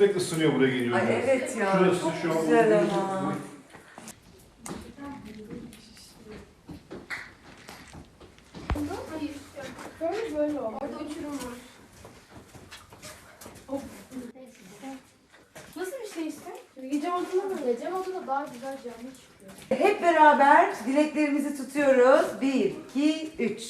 direkt ısınıyor buraya geliyor. Ay evet ya. Şurası çok şu güzel ama. Böyle böyle oldu. Orada uçurum var. Nasıl bir şey işte? Gece modunda mı? Gece modunda daha güzel canlı çıkıyor. Hep beraber dileklerimizi tutuyoruz. Bir, iki, üç.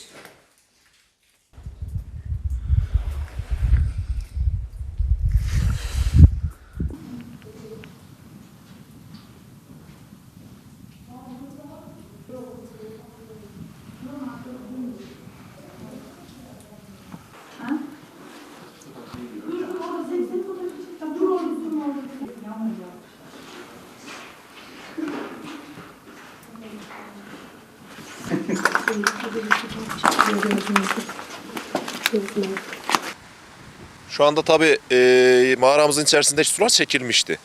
Şu anda tabii e, mağaramızın içerisindeki sular çekilmişti.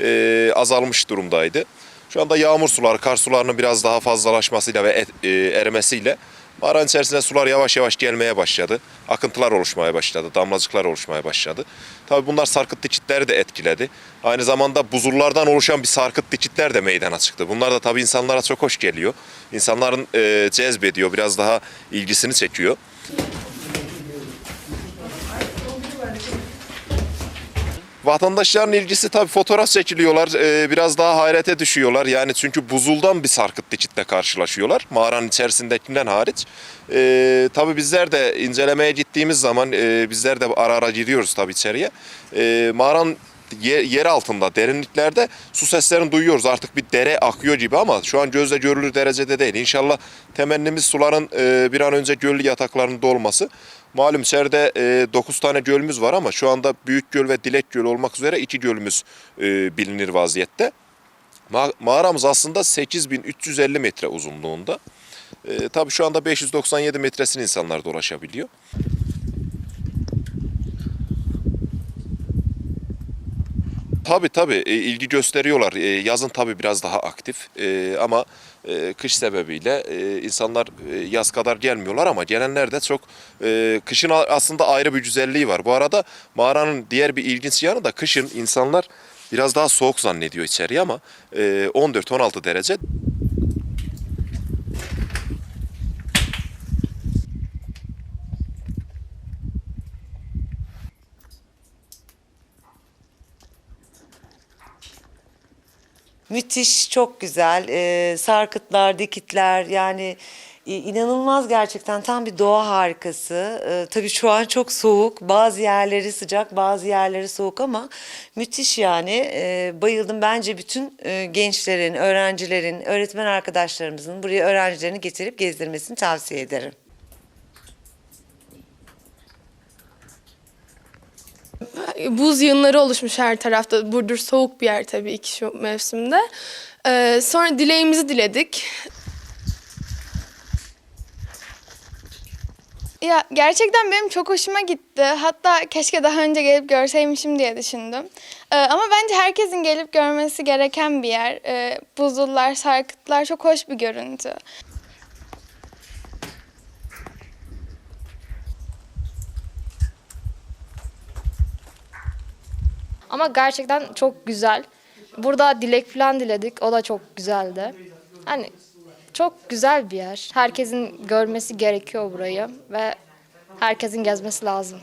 E, azalmış durumdaydı. Şu anda yağmur suları, kar sularının biraz daha fazlalaşmasıyla ve et- e, erimesiyle mağaranın içerisinde sular yavaş yavaş gelmeye başladı. Akıntılar oluşmaya başladı, damlacıklar oluşmaya başladı. Tabii bunlar sarkıt dikitleri de etkiledi. Aynı zamanda buzullardan oluşan bir sarkıt dikitler de meydana çıktı. Bunlar da tabii insanlara çok hoş geliyor. İnsanların e, cezbediyor, biraz daha ilgisini çekiyor. Vatandaşların ilgisi tabii fotoğraf çekiliyorlar. e, biraz daha hayrete düşüyorlar. Yani çünkü buzuldan bir sarkıt dikitle karşılaşıyorlar. Mağaranın içerisindekinden hariç. E, tabii bizler de incelemeye gittiğimiz zaman e, bizler de ara ara giriyoruz tabii içeriye. E, mağaranın ye- yer altında, derinliklerde su seslerini duyuyoruz. Artık bir dere akıyor gibi ama şu an gözle görülür derecede değil. İnşallah temennimiz suların e, bir an önce göl yataklarında olması. Malum içeride 9 tane gölümüz var ama şu anda Büyük Göl ve Dilek Göl olmak üzere iki gölümüz e, bilinir vaziyette. Ma- Mağaramız aslında 8350 metre uzunluğunda. E, tabii şu anda 597 metresini insanlar dolaşabiliyor. Tabii tabii e, ilgi gösteriyorlar. E, Yazın tabii biraz daha aktif E, ama kış sebebiyle insanlar yaz kadar gelmiyorlar ama gelenler de çok kışın aslında ayrı bir güzelliği var. Bu arada mağaranın diğer bir ilginç yanı da kışın insanlar biraz daha soğuk zannediyor içeriye ama e, 14-16 derece Müthiş, çok güzel. Ee, sarkıtlar, dikitler yani inanılmaz gerçekten tam bir doğa harikası. Ee, tabii şu an çok soğuk. Bazı yerleri sıcak, bazı yerleri soğuk ama müthiş yani. Ee, bayıldım. Bence bütün e, gençlerin, öğrencilerin, öğretmen arkadaşlarımızın buraya öğrencilerini getirip gezdirmesini tavsiye ederim. Buz yığınları oluşmuş her tarafta. Burdur soğuk bir yer tabii ki şu mevsimde. Ee, sonra dileğimizi diledik. Ya gerçekten benim çok hoşuma gitti. Hatta keşke daha önce gelip görseymişim diye düşündüm. Ee, ama bence herkesin gelip görmesi gereken bir yer. Ee, buzullar, sarkıtlar çok hoş bir görüntü. Ama gerçekten çok güzel. Burada dilek falan diledik. O da çok güzeldi. Hani çok güzel bir yer. Herkesin görmesi gerekiyor burayı ve herkesin gezmesi lazım.